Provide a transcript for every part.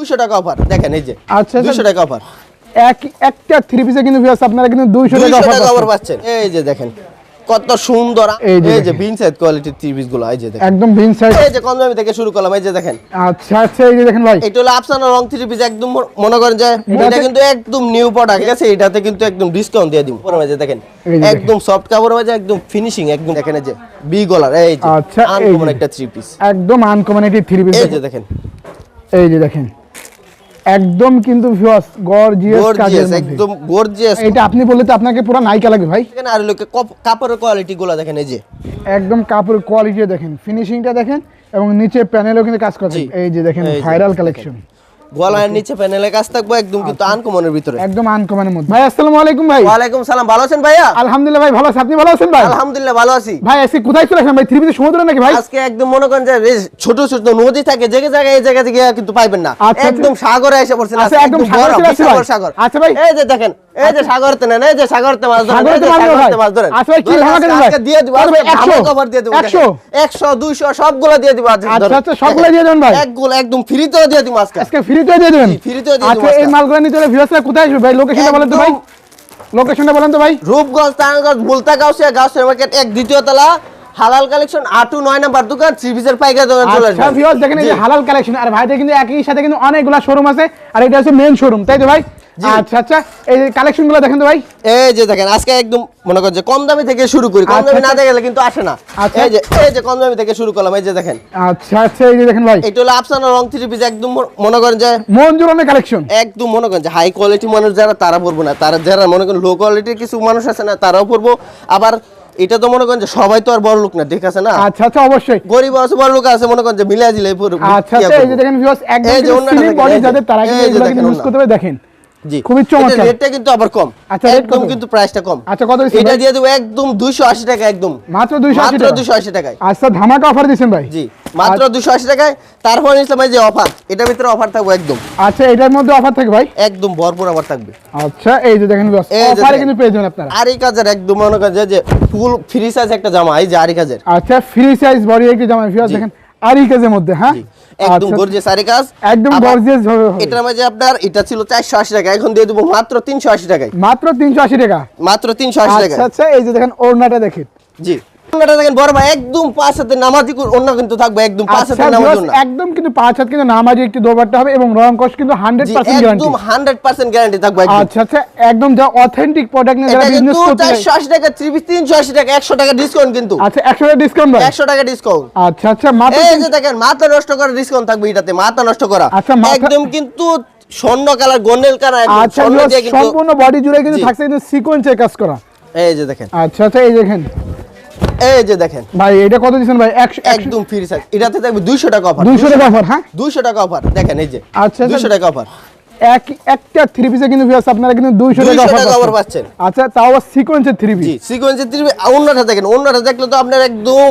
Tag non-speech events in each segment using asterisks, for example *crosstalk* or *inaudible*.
দুশো টাকা অফার দেখেন এই যে আচ্ছা, আচ্ছা। দুশো টাকা অফার এক একটা থ্রি পিসে কিন্তু ভিউয়ার্স আপনারা কিন্তু 200 টাকা অফার টাকা অফার পাচ্ছেন এই যে দেখেন কত সুন্দর এই যে। বিন সাইজ কোয়ালিটির টিভিসগুলো এই যে দেখেন একদম ভিন সাইজ এই যে কম দামি থেকে শুরু করলাম এই যে দেখেন আচ্ছা আচ্ছা এই যে দেখেন ভাই এটা হলো আফসানা রং থ্রি পিস একদম মনে করেন যে এটা কিন্তু একদম নিউ প্রোডাক্ট ঠিক আছে এটাতে কিন্তু একদম ডিসকাউন্ট দিয়ে দিব পরে মাঝে দেখেন। একদম সফট কাপড় মাঝে একদম ফিনিশিং একদম দেখেন এই যে বি গলার এই যে আচ্ছা, আনকমন একটা থ্রি পিস একদম আনকমন একটি থ্রি পিস এই যে দেখেন এই যে দেখেন একদম কিন্তু ভিউয়ার্স গর্জিয়াস কাজের গর্জিয়াস একদম গর্জিয়াস এটা আপনি বললে তো আপনাকে পুরো নাইকা লাগবে ভাই। দেখেন আর লোকে কাপড়ের কোয়ালিটি গুলো দেখেন এই যে। একদম কাপড়ের কোয়ালিটি দেখেন। ফিনিশিংটা দেখেন এবং নিচে প্যানেলও কিন্তু কাজ করছে। এই যে দেখেন ভাইরাল কালেকশন গলার নিচে প্যানেলে কাজ থাকব একদম কিন্তু আচ্ছা। আনকমনের ভিতরে। একদম আনকমনের মধ্যে। ভাই আসসালামু আলাইকুম ভাই। ওয়ালাইকুম সালাম ভালো আছেন ভাইয়া? আলহামদুলিল্লাহ ভাই ভালো আছেন আপনি ভালো আছেন ভাই? আলহামদুলিল্লাহ ভালো আছি। ভাই আজকে কোথায় চলে ভাই? সমুদ্র নাকি ভাই? আজকে একদম মনে করেন যে ছোট ছোট নদী থাকে যে জায়গায় এই জায়গা থেকে কিন্তু পাইবেন না। আচ্ছা, একদম সাগরে এসে পড়ছেন আচ্ছা, একদম সাগরে সাগর। আচ্ছা ভাই। এই যে দেখেন এই যে সাগরতে নেন এই যে সাগরতে মাছ ধরেন সাগরতে এই যে মাছ ধরেন সাগরতে মাছ ধরেন। আচ্ছা ভাই, কি ধামাকা দেন ভাই? দিয়ে দিব কত ভাই, আজকে 100? ধামাকা দিয়ে দিব 100? 100 200 সবগুলো দিয়ে দিব আচ্ছা, আচ্ছা, সবগুলো দিয়ে দেবেন ভাই? একগুলো একদম ফ্রিতেও দিয়ে দিব আজকে। আজকে ফ্রিতে দিয়ে দেবেন? আচ্ছা এই মালগুলো নিতে হলে ভিউয়ার্সরা কোথায় আসবে? ভাই লোকেশনটা বলেন তো ভাই। লোকেশনটা বলেন তো ভাই। রূপগঞ্জ তারাগঞ্জ বুলতা গাউসিয়া গাউসিয়া মার্কেট এক দ্বিতীয় তলা হালাল কালেকশন আটু নয় নাম্বার দোকান থ্রি পিসের দোকান চলে আচ্ছা ভিউয়ার্স দেখেন এই হালাল কালেকশন আর ভাইদের কিন্তু একই সাথে কিন্তু অনেকগুলা শোরুম আছে আর এটা হচ্ছে মেন শোরুম তাই তো ভাই। আচ্ছা আচ্ছা। এই যে কালেকশনগুলো দেখেন তো ভাই। এই যে দেখেন আজকে একদম মনে করেন যে কম দামি থেকে শুরু করি। কম আচ্ছা, দামি না আচ্ছা। কিন্তু আসে না। আচ্ছা। এই যে এই যে কম দামি থেকে শুরু করলাম এই যে দেখেন। আচ্ছা আচ্ছা এই যে দেখেন ভাই। এটা হলো আফসানা রং থ্রি পিস একদম মনে করেন যে মন কালেকশন একদম মনে করেন যে হাই কোয়ালিটি মানুষ যারা তারা পড়ব না। তারা যারা মনে করেন লো কোয়ালিটির কিছু মানুষ আছে না তারাও পড়ব আবার এটা তো মনে করেন যে সবাই তো আর বড় লোক না ঠিক আছে না? আচ্ছা আচ্ছা অবশ্যই। গরিব আছে বড় লোক আছে মনে করেন যে দিলে পড়ব আচ্ছা আচ্ছা এই যে দেখেন ভিউয়ার্স একদম স্লিম বডি যাদের তারা কিন্তু এগুলো কিন্তু ইউজ করতে পারে। দেখেন খুবই চমৎকার। রেটটা কিন্তু আবার কম। আচ্ছা, একদম কিন্তু প্রাইসটা কম। আচ্ছা, কত এটা দিয়ে দেবো একদম 280 টাকা একদম। মাত্র 280 মাত্র টাকা। 280 টাকায়। আচ্ছা ধামাকা অফার দিয়েছেন ভাই। জি মাত্র 280 টাকায়। তারপর যে অফার এটার ভিতরে অফার থাকবে একদম। আচ্ছা এটার মধ্যে অফার থাকে ভাই? একদম ভরপুর অফার থাকবে। আচ্ছা এই যে দেখেন অফারে কিন্তু পেয়ে যাবেন আপনারা। আর এই কাজের একদম মনে করেন যে- ফুল ফ্রি সাইজ একটা জামা এই যে আরি কাজের আচ্ছা ফ্রি সাইজ বডি একটি জামা দেখেন আরি কাজের মধ্যে হ্যাঁ? একদম আচ্ছা, গর্জিয়াস আরি কাজ। একদম গর্জিয়াস হবে। এটার মাঝে আপনার এটা ছিল 480 টাকা এখন দিয়ে দেবো মাত্র 380 টাকায়। মাত্র 380 টাকা। মাত্র 380 আচ্ছা টাকায়। আচ্ছা এই যে দেখেন ওড়নাটা দেখেন। জি। দেখেন বড় ভাই একদম পাঁচ হাতে নামাজি অন্য কিন্তু থাকবে একদম পাঁচ আচ্ছা হাতে নামাজি একদম কিন্তু পাঁচ হাত কিন্তু নামাজি একটি দোবারটা হবে এবং রং কস কিন্তু 100% গ্যারান্টি একদম 100% গ্যারান্টি থাকবে আচ্ছা আচ্ছা একদম যা অথেন্টিক প্রোডাক্ট নিয়ে যারা বিজনেস করতে 480 টাকা 380 টাকা 100 টাকা ডিসকাউন্ট কিন্তু। আচ্ছা 100 টাকা ডিসকাউন্ট ভাই? 100 টাকা ডিসকাউন্ট আচ্ছা আচ্ছা মাত্র এই যে দেখেন মাথা নষ্ট করা ডিসকাউন্ট থাকবে এটাতে মাথা নষ্ট করা। আচ্ছা, একদম কিন্তু স্বর্ণ কালার কালার আচ্ছা স্বর্ণ দিয়ে কিন্তু সম্পূর্ণ বডি জুড়ে কিন্তু থাকছে কিন্তু কাজ করা। এই যে দেখেন। আচ্ছা আচ্ছা এই দেখেন। এই যে দেখেন। ভাই এটা কত ভাই? 100 একদম ফ্রি সাইজ এটাতে থাকবে 200 টাকা অফার 200 টাকা অফার হ্যাঁ? 200 টাকা অফার দেখেন এই যে। আচ্ছা, আচ্ছা। 200 টাকা অফার এক একটা থ্রি পিসে কিন্তু viewers আপনারা কিন্তু 200 টাকা 200 অফার পাচ্ছেন। আচ্ছা তাও আবার সিকোয়েন্সের থ্রি জি পিস সিকোয়েন্সের ত্রিভি অন্যটা দেখেন অন্যটা দেখলে তো আপনার একদম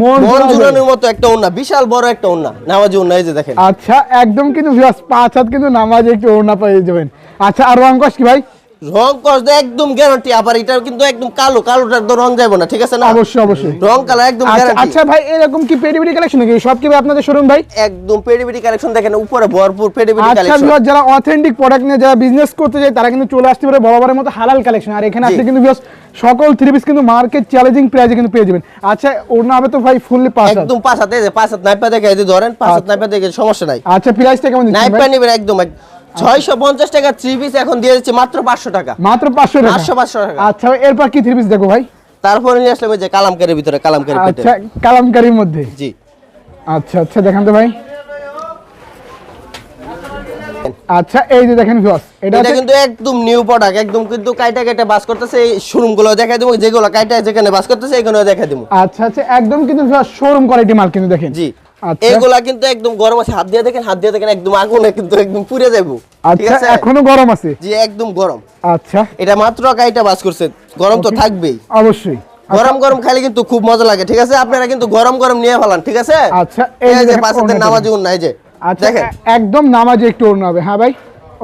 মন মন জুড়ানোর মতো একটা ওন্না বিশাল বড় একটা ওন্না নামাজি ওন্না এই যে দেখেন। আচ্ছা একদম কিন্তু ভিউয়ার্স পাঁচ হাত কিন্তু নামাজে একটু পেয়ে যাবেন। আচ্ছা আর রং কস কি ভাই? রং একদম গ্যারান্টি আবার এটা কিন্তু একদম কালো কালোটার তো রং যাবে না ঠিক আছে না? অবশ্যই অবশ্যই। রং একদম আচ্ছা, গ্যারান্টি আচ্ছা ভাই এরকম কি পেডিবিডি কালেকশন নাকি? সব কি আপনাদের শোরুম ভাই? একদম পেডিবিডি কালেকশন দেখেন উপরে ভরপুর পেডিবিডি কালেকশন আচ্ছা যারা অথেন্টিক প্রোডাক্ট নিয়ে যারা বিজনেস করতে যায় তারা কিন্তু চলে আসতে পারে বরাবরের মতো হালাল কালেকশন আর এখানে আপনি কিন্তু সকল থ্রি পিস কিন্তু মার্কেট চ্যালেঞ্জিং প্রাইসে কিন্তু পেয়ে যাবেন। আচ্ছা ওড়না হবে তো ভাই ফুললি পাঁচ একদম পাঁচ হাতে পাঁচ হাত নাইপা দেখে ধরেন পাঁচ হাত আচ্ছা। নাইপা দেখে সমস্যা নাই। আচ্ছা প্রাইসটা কেমন নাইপা নেবেন একদম একদম 650 টাকা থ্রি পিস এখন দিয়ে দিচ্ছি মাত্র 500 টাকা। মাত্র 500 টাকা? 500 টাকা। আচ্ছা এরপর কি পিস দেখো ভাই? তারপরে নিয়ে আসলাম যে ভিতরে আচ্ছা মধ্যে? জি। আচ্ছা আচ্ছা তো ভাই। আচ্ছা এই যে দেখেন ভিউয়ার্স এটা কিন্তু একদম নিউ প্রোডাক্ট একদম কিন্তু কাইটা কাইটা বাস করতেছে এই শোরুমগুলো দেখাই দেবো যেগুলো কাইটা যেখানে বাস করতেছে এখানেও দেখাই দেবো। আচ্ছা আচ্ছা একদম কিন্তু শোরুম কোয়ালিটি মাল কিন্তু দেখেন। জি। আচ্ছা। এগুলা কিন্তু একদম গরম আছে হাত দিয়ে দেখেন হাত দিয়ে দেখেন একদম আগুনে কিন্তু একদম পুড়ে যাব আচ্ছা এখনও গরম আছে? জি একদম গরম। আচ্ছা। এটা মাত্র কাইটা বাস করছে। গরম তো থাকবেই। অবশ্যই। গরম গরম খাইলে কিন্তু খুব মজা লাগে ঠিক আছে? আপনারা কিন্তু গরম গরম নিয়ে ফেলান ঠিক আছে? আচ্ছা এই যে দেখেন নামাজি দেখেন। উন্না এই যে। আচ্ছা দেখেন? একদম নামাজে একটু ওড়না হবে হ্যাঁ ভাই?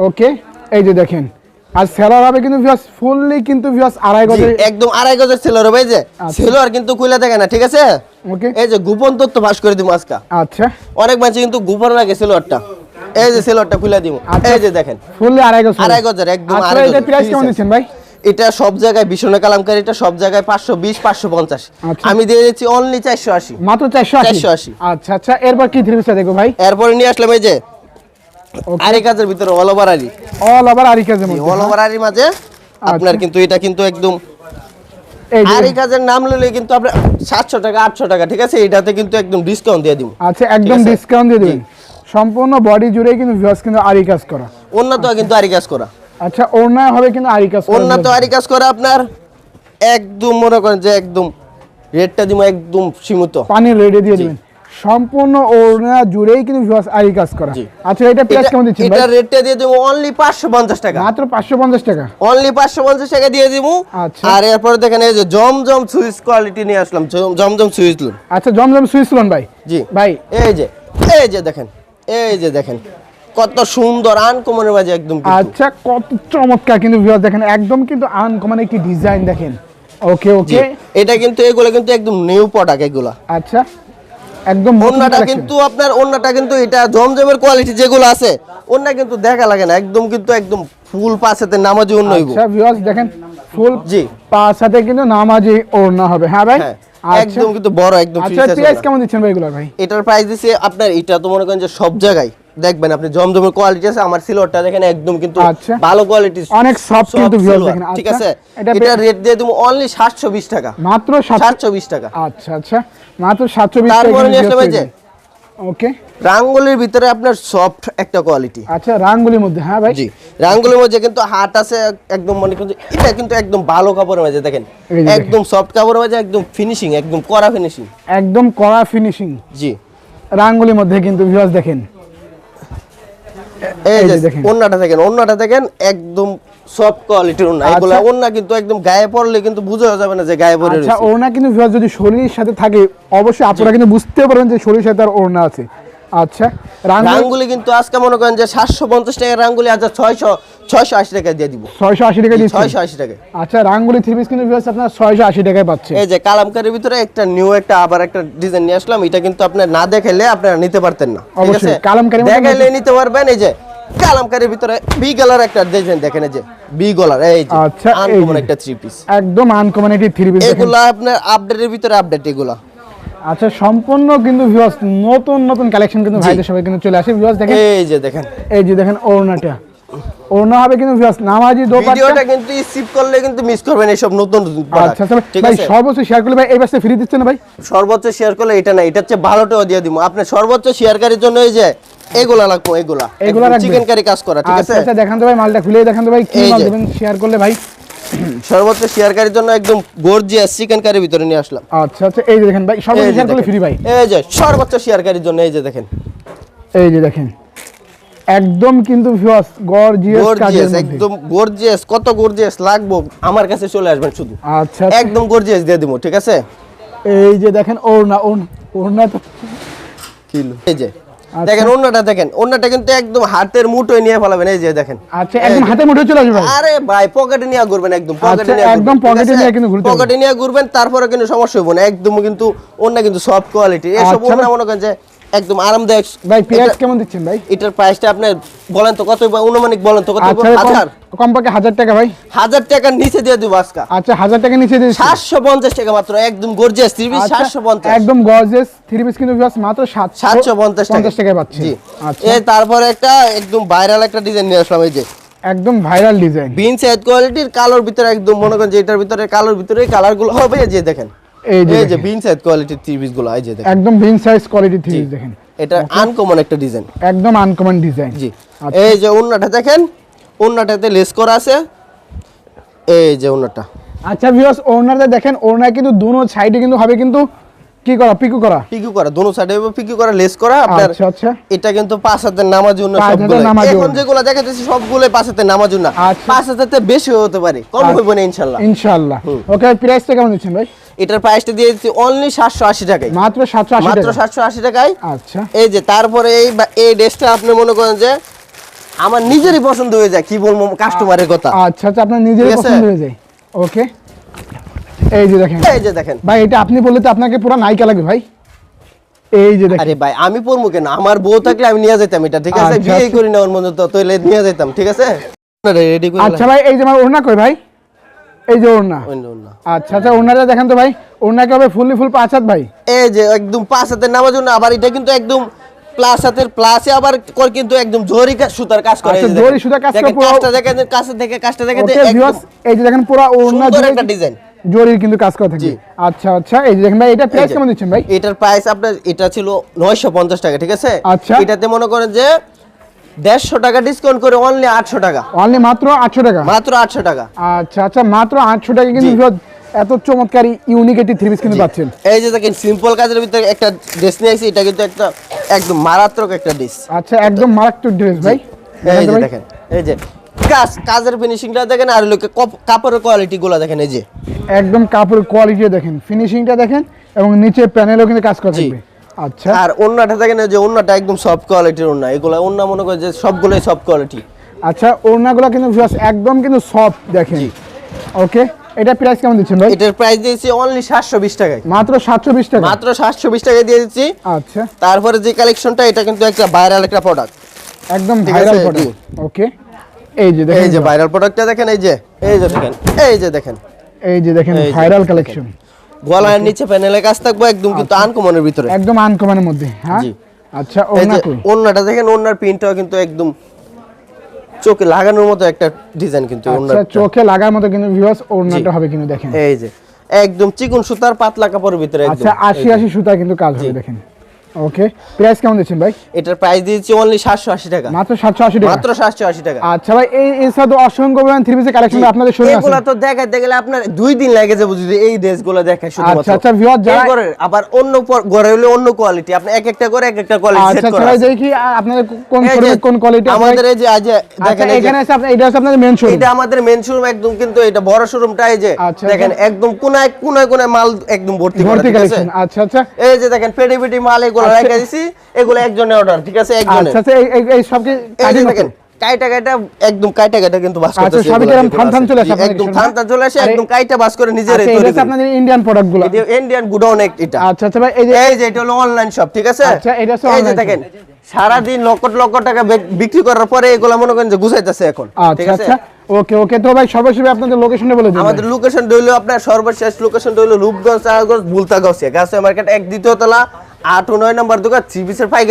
ওকে এই যে দেখেন। আর সেলার হবে কিন্তু ভিউয়ার্স ফুললি কিন্তু ভিউয়ার্স আড়াই গজের একদম আড়াই গজের ছিল রে ভাই যে। আচ্ছা। ছিল আর কিন্তু কুইলা দেখে না ঠিক আছে? ওকে। এই যে গোপন তথ্য ফাঁস করে দিব আজকা। আচ্ছা। অনেক মানুষ কিন্তু গোপন লাগে একটা এই যে সেলরটা খুলে দিব আচ্ছা। এই যে দেখেন। ফুললি আড়াই গজ আড়াই গজের একদম আচ্ছা আড়াই এটা প্রাইস কেমন দিচ্ছেন ভাই? এটা সব জায়গায় কালামকারি এটা সব জায়গায় পাঁচশো বিশ পাঁচশো পঞ্চাশ। আচ্ছা। আমি দিয়ে দিচ্ছি অনলি চারশো আশি। মাত্র চারশো আশি? আচ্ছা আচ্ছা এরপর কি থ্রি পিসটা দেখব ভাই? এরপরে নিয়ে আসলাম এই যে. কাজের ভিতরে অল ওভার আরি অল ওভার আরি কাজের মধ্যে অল ওভার আরির মাঝে আপনার কিন্তু এটা কিন্তু একদম এই আরি কাজের নাম লইলে কিন্তু আপনার সাতশো টাকা আটশো টাকা ঠিক আছে? এটাতে কিন্তু একদম ডিসকাউন্ট দিয়ে দিব আচ্ছা একদম ডিসকাউন্ট দিয়ে দিবেন। সম্পূর্ণ বডি জুড়ে কিন্তু ভিউয়ার্স কিন্তু আরি কাজ করা। উন্নত কিন্তু আরি কাজ করা। আচ্ছা ওড়না হবে কিন্তু আরি কাজ করা উন্নত আরি কাজ করা আপনার একদম মনে করেন যে একদম রেটটা দিব একদম সীমিত। পানি রেডি দিয়ে দিবেন। সম্পূর্ণ ওড়না জুড়েই কিন্তু ভিউয়ার্স আরি কাজ করা। আচ্ছা এটা প্রাইস কেমন দিচ্ছেন এটা রেটটা দিয়ে দেবো অনলি পাঁচশো পঞ্চাশ টাকা। মাত্র পাঁচশো পঞ্চাশ টাকা। অনলি পাঁচশো পঞ্চাশ টাকা দিয়ে দিব। আচ্ছা। আর এরপর দেখেন এই যে জমজম সুইচ কোয়ালিটি নিয়ে আসলাম। জমজম সুইচ লুন আচ্ছা জমজম সুইচ লোন ভাই। জি। ভাই। এই যে এই যে দেখেন। এই যে দেখেন কত সুন্দর আনকমনের মাঝে একদম আচ্ছা কত চমৎকার কিন্তু ভিউয়ার দেখেন একদম কিন্তু আনকমন একটি ডিজাইন দেখেন। ওকে ওকে এটা কিন্তু এগুলো কিন্তু একদম নিউ প্রোডাক্ট এগুলো। আচ্ছা একদম ওন্নাটা অন্যটা কিন্তু আপনার অন্যটা কিন্তু এটা জমজমের কোয়ালিটি যেগুলো আছে অন্য কিন্তু দেখা লাগে না। একদম কিন্তু একদম ফুল পাশেতে নামাজি অন্য হইব। আচ্ছা ভিউয়ার্স দেখেন ফুল জি। পাঁচ সাথে কিন্তু নামাজি ওড়না হবে। হ্যাঁ ভাই? হ্যাঁ আচ্ছা। একদম কিন্তু বড় একদম আচ্ছা প্রাইস কেমন দিচ্ছেন ভাই এগুলো ভাই? এটার প্রাইস দিছে আপনার এটা তো মনে করেন যে সব জায়গায়। দেখবেন আপনি জমজমের কোয়ালিটি আছে আমার সিলরটা দেখেন একদম কিন্তু আচ্ছা। ভালো কোয়ালিটি অনেক soft কিন্তু viewers দেখেন, ঠিক আচ্ছা। আছে? এটা রেট দিয়ে দেবো অনলি সাতশো বিশ টাকা। মাত্র সাতশো সাতশো বিশ টাকা। আচ্ছা আচ্ছা। মাত্র সাতশো টাকা তারপরে নিয়ে আসলাম এই যে ওকে রাঙ্গুলির ভিতরে আপনার সফট একটা কোয়ালিটি আচ্ছা রাঙ্গুলির মধ্যে হ্যাঁ ভাই। জি রাঙ্গুলির মধ্যে কিন্তু হাট আছে একদম মনে করুন এটা কিন্তু একদম ভালো কাপড়ের মাঝে দেখেন। একদম সফট কাপড়ের মাঝে একদম ফিনিশিং একদম কড়া ফিনিশিং একদম কড়া ফিনিশিং জি। রাঙ্গুলির মধ্যে কিন্তু ভিউয়ার্স দেখেন। এই যে যে দেখেন। অন্যটা দেখেন একদম সফট কোয়ালিটির এগুলো আচ্ছা। অন্য কিন্তু একদম গায়ে পড়লে কিন্তু বোঝা যাবে না যে গায়ে পড়ে আচ্ছা ওড়না কিন্তু ভিউয়ার্স যদি শরীরের সাথে থাকে অবশ্যই আপনারা কিন্তু বুঝতে পারবেন যে শরীরের সাথে আর ওড়না আছে। আচ্ছা রাঙ্গুলি কিন্তু আজকে মনে করেন যে সাতশো পঞ্চাশ টাকার রাঙ্গুলি আজ ছয়শো ছয়শো আশি টাকা দিয়ে দিব। ছয়শো আশি টাকা দিচ্ছেন? ছয়শো আশি টাকা আচ্ছা রাঙ্গুলি থ্রি পিস কিন্তু ভিউয়ার্স আপনার ছয়শো আশি টাকায় পাচ্ছে এই যে কালামকারির ভিতরে একটা নিউ একটা আবার একটা ডিজাইন নিয়ে আসলাম এটা কিন্তু আপনার না দেখাইলে আপনারা নিতে পারতেন না ঠিক আছে? দেখাইলে নিতে পারবেন এই যে কালামকারির ভিতরে বি গলার একটা ডিজাইন দেখেন এই যে বি গলার এই যে আচ্ছা, আনকমন একটা থ্রি পিস একদম আনকমন একটি থ্রি পিস এগুলা আপনার আপডেটের ভিতরে আপডেট এগুলা। আচ্ছা সম্পূর্ণ কিন্তু ভিউয়ার্স নতুন নতুন কালেকশন কিন্তু ভাইদের সবাই কিন্তু চলে আসে। ভিউয়ার্স দেখেন। এই যে দেখেন। এই যে দেখেন ওড়নাটা। ওড়না হবে কিন্তু ভিউয়ার্স নামাজি দোপাট্টা ভিডিওটা কিন্তু স্কিপ করলে কিন্তু মিস করবেন এইসব নতুন নতুন আচ্ছা আচ্ছা ভাই সর্বোচ্চ শেয়ার করলে ভাই এই বাসে ফ্রি দিচ্ছে না ভাই? সর্বোচ্চ শেয়ার করলে এটা না এটা হচ্ছে ভালোটাও দিয়ে দিব। আপনি সর্বোচ্চ শেয়ারকারীর জন্য এই যে এগুলা লাগবো এগুলা। এগুলা? চিকেন কারি কাজ করা ঠিক আচ্ছা আছে? আচ্ছা দেখান তো ভাই মালটা খুলে দেখান তো ভাই কি মাল। দেবেন শেয়ার করলে ভাই? *clears throat* সর্বোচ্চ শেয়ারকারীর জন্য একদম গর্জিয়াস চিকেন কারির ভিতরে নিয়ে আসলাম। আচ্ছা আচ্ছা এই যে দেখেন ভাই সর্বোচ্চ শেয়ার করলে ফ্রি ভাই। এই যে সর্বোচ্চ শেয়ারকারীর জন্য এই যে দেখেন। এই যে দেখেন। একদম কিন্তু ভিউয়ার্স গর্জিয়াস কাজের মধ্যে। একদম গর্জিয়াস কত গর্জিয়াস লাগবো আমার কাছে চলে আসবেন শুধু। আচ্ছা একদম গর্জিয়াস দিয়ে দিব ঠিক আছে? এই যে দেখেন ওড়না ওড়না ওড়না তো কিলো এই যে। আচ্ছা। দেখেন অন্যটা দেখেন অন্যটা কিন্তু একদম হাতের মুঠোয় নিয়ে ফেলাবেন এই যে দেখেন। আচ্ছা একদম হাতের মুঠোয় চলে আসবে। আরে ভাই পকেটে নিয়ে ঘুরবেন একদম পকেটে আচ্ছা, নিয়ে একদম pocket-এ নিয়ে কিন্তু ঘুরতে পকেটে নিয়ে ঘুরবেন তারপরে কিন্তু সমস্যা হবে না একদম কিন্তু অন্য কিন্তু সফট কোয়ালিটি। এসব আচ্ছা। অন্য মনে করেন যে একদম আরামদায়ক। ভাই পেঁয়াজ কেমন দিচ্ছেন ভাই? এটার প্রাইসটা আপনি বলেন তো কত অনুমানিক বলেন তো কত আচ্ছা হাজার কমপক্ষে হাজার টাকা ভাই। হাজার টাকার নিচে দিয়ে দিব আজকা আচ্ছা হাজার টাকা নিচে দিচ্ছি। সাতশো পঞ্চাশ টাকা মাত্র একদম গর্জিয়াস থ্রি আচ্ছা, সাতশো পঞ্চাশ। একদম গর্জিয়াস থ্রি পিস কিন্তু মাত্র সাতশো সাতশো পঞ্চাশ টাকা। পঞ্চাশ টাকায় পাচ্ছি জি। আচ্ছা। এই তারপরে একটা একদম ভাইরাল একটা ডিজাইন নিয়ে আসলাম এই যে। একদম ভাইরাল ডিজাইন বিন সাইড কোয়ালিটির কালোর ভিতরে একদম মনে করেন যে এটার ভিতরে কালোর ভিতরে কালারগুলো হবে এই যে দেখেন। এই যে। বিন সাইড কোয়ালিটির থ্রি পিসগুলো এই যে দেখেন। একদম বিন সাইজ কোয়ালিটি থ্রি পিস দেখেন। এটা আনকমন একটা ডিজাইন একদম আনকমন ডিজাইন জি। আচ্ছা। এই যে ওন্নাটা দেখেন ওন্নাটাতে লেস করা আছে। এই যে ওন্নাটা আচ্ছা ভিউয়ার্স ওনারটা দেখেন ওনার কিন্তু দুনো সাইডে কিন্তু হবে কিন্তু কি করা? পিকু করা? পিকু করা দোনো সাইডে পিকু করা লেস করা আপনার আচ্ছা আচ্ছা। এটা কিন্তু পাঁচ হাতের নামাজ জন্য সবগুলো এখন। যেগুলো দেখাতেছি সবগুলো পাঁচ হাতের নামাজ জন্য। আচ্ছা। পাঁচ হাজারতে বেশি হতে পারে কম হইব না ইনশাল্লাহ। ইনশাআল্লাহ ওকে প্রাইসটা কেমন দিচ্ছেন ভাই? এটার প্রাইসটা দিয়ে দিচ্ছি অনলি সাতশো আশি টাকায়। মাত্র সাতশো আশি মাত্র টাকা সাতশো আশি টাকায়। আচ্ছা। এই যে তারপরে এই এই ড্রেসটা আপনি মনে করেন যে আমার নিজেরই পছন্দ হয়ে যায় কি বলব কাস্টমারের কথা। আচ্ছা আচ্ছা আপনার নিজেরই পছন্দ হয়ে যায়। ওকে। এই যে দেখেন। এই যে দেখেন। ভাই এটা আপনি বললে তো আপনাকে পুরো নায়িকা লাগবে ভাই। এই যে দেখেন। আরে ভাই আমি পড়ব কেন? আমার বউ থাকলে আমি নিয়ে যেতাম এটা ঠিক আছে? আচ্ছা, বিয়ে আচ্ছা। করি না ওর মধ্যে তো তাহলে নিয়ে যেতাম ঠিক আছে? রেডি করে আচ্ছা ভাই এই যে আমার ওড়না কই ভাই? এই যে ওড়না। আচ্ছা আচ্ছা ওড়নাটা দেখেন তো ভাই। ওড়না কি হবে ফুললি ফুল পাঁচ হাত ভাই। এই যে একদম পাঁচ হাতের নামার জন্য আবার এটা কিন্তু একদম প্লাস হাতের প্লাসে আবার কর কিন্তু একদম জরি সুতার কাজ করে। আচ্ছা, জরি দেখেন। সুতার কাজ করে পুরো- কাজটা দেখেন কাছে থেকে কাজটা দেখেন এই যে দেখেন পুরো ওড়না সুন্দর একটা ডিজাইন জরির কিন্তু কাজ করা থাকবে। জি। আচ্ছা আচ্ছা এই যে দেখেন ভাই এটা প্রাইস কেমন দিচ্ছেন ভাই? এটার প্রাইস আপনার এটা ছিল নয়শো পঞ্চাশ টাকা ঠিক আছে? আচ্ছা। এটাতে মনে করেন যে দেড়শো টাকা ডিসকাউন্ট করে অনলি আটশো টাকা। অনলি মাত্র আটশো টাকা? মাত্র আটশো টাকা। আচ্ছা আচ্ছা মাত্র আটশো টাকা কিন্তু এত চমৎকার ইউনিক একটি থ্রি পিস কিন্তু পাচ্ছেন। এই যে দেখেন সিম্পল কাজের ভিতরে একটা ড্রেস নিয়ে আসছি এটা কিন্তু একটা একদম মারাত্মক একটা ড্রেস আচ্ছা একদম মারাত্মক ড্রেস ভাই। এই যে দেখেন এই যে কাজ কাজের ফিনিশিংটা দেখেন আর লোকে কাপড়ের কোয়ালিটি গুলো দেখেন এই যে। একদম কাপড়ের কোয়ালিটি দেখেন ফিনিশিংটা দেখেন এবং নিচে প্যানেলও কিন্তু কাজ করা থাকবে। আচ্ছা। আর অন্যটা দেখেন যে অন্যটা একদম সফট কোয়ালিটির অন্য এগুলো অন্য মনে করে যে সবগুলোই সফট কোয়ালিটি আচ্ছা ওড়নাগুলো কিন্তু একদম কিন্তু সফট দেখেন। ওকে এটা প্রাইস কেমন দিচ্ছেন ভাই? এটার প্রাইস দিয়েছি অনলি সাতশো বিশ টাকায়। মাত্র সাতশো বিশ টাকা? মাত্র সাতশো বিশ টাকায় দিয়ে দিচ্ছি। আচ্ছা। তারপরে যে কালেকশনটা এটা কিন্তু একটা ভাইরাল একটা প্রোডাক্ট একদম ভাইরাল প্রোডাক্ট ওকে। এই যে এই দেখেন যে ভাইরাল প্রোডাক্টটা দেখেন এই যে এই যে দেখেন এই যে দেখেন। এই যে দেখেন ভাইরাল কালেকশন গলার নিচে প্যানেলে কাজ থাকব একদম কিন্তু আনকমনের ভিতরে। একদম আনকমনের মধ্যে হ্যাঁ? আচ্ছা কই দেখেন প্রিন্টটাও কিন্তু একদম চোখে লাগানোর মতো একটা ডিজাইন কিন্তু আচ্ছা চোখে লাগার মতো কিন্তু ভিউয়ার্স ওড়নাটা হবে কিন্তু দেখেন। এই যে একদম চিকন সুতার পাতলা কাপড়ের ভিতরে একদম আচ্ছা আশি আশি সুতা কিন্তু কাজ হবে দেখেন। ওকে প্রাইস কেমন দিচ্ছেন ভাই? এটার প্রাইস দিয়েছি অনলি সাতশো আশি টাকা। মাত্র সাতশো আশি টাকা? মাত্র সাতশো আশি টাকা। আচ্ছা ভাই এই এছাড়া তো অসংখ্য পরিমাণ থ্রি পিসের কালেকশন আপনাদের শুনে এগুলা আছে। তো দেখাইতে গেলে আপনার দুই দিন লাগে যাব যদি এই ড্রেসগুলো দেখায় শুধুমাত্র। আচ্ছা, আচ্ছা, viewers যারা- আবার অন্য ঘরে হলে অন্য কোয়ালিটি আপনি এক একটা করে এক একটা কোয়ালিটি আচ্ছা সেট আচ্ছা ভাই দেখি আপনাদের কোন কোন কোয়ালিটি আমাদের এই যে আজ আচ্ছা দেখেন এখানে আছে আপনার এটা হচ্ছে আপনাদের মেন শোরুম এটা আমাদের মেন শোরুম একদম কিন্তু এটা বড় শোরুমটা এই যে আচ্ছা, দেখেন একদম কোনায় কোনায় কোনায় মাল একদম ভর্তি করা আছে? আচ্ছা আচ্ছা। এই যে দেখেন পেটি পেটি মাল এগুলো আচ্ছা। রেখে দিছি এগুলো একজনের অর্ডার ঠিক আছে? একজনের। আচ্ছা আচ্ছা এই- এই- এই সব কি এই যে কাটিং দেখেন কাইটা কাইটা একদম কাইটা কাইটা কিন্তু বাস আচ্ছা, সবই এগুলো থান থান চলে আসে একদম থান থান চলে আসে একদম কাইটা বাস করে নিজেরাই আচ্ছা তৈরি হচ্ছে করি। আপনাদের ইন্ডিয়ান প্রোডাক্টগুলো এটা ইন্ডিয়ান গুডাউন এটা। আচ্ছা আচ্ছা ভাই এই যে এই যে এটা হলো অনলাইন শপ ঠিক আছে? আচ্ছা, এটা এই যে দেখেন সারা দিন লক্ষ লক্ষ টাকা বিক্রি করার পরে এগুলো মনে করেন যে গুছাইতেছে এখন ঠিক আচ্ছা আছে? আচ্ছা। ওকে ওকে। তো ভাই, সর্বশেষে আপনাদের লোকেশনটা বলে দিন আমাদের লোকেশন দইলো আপনার সর্বশেষ লোকেশন দইলো রূপগঞ্জ চারগঞ্জ বুলতা গাউসিয়া গাউসিয়া মার্কেট এক দ্বিতীয় তলা, আট ও নয় নম্বর দোকান পিসের পাইকারি।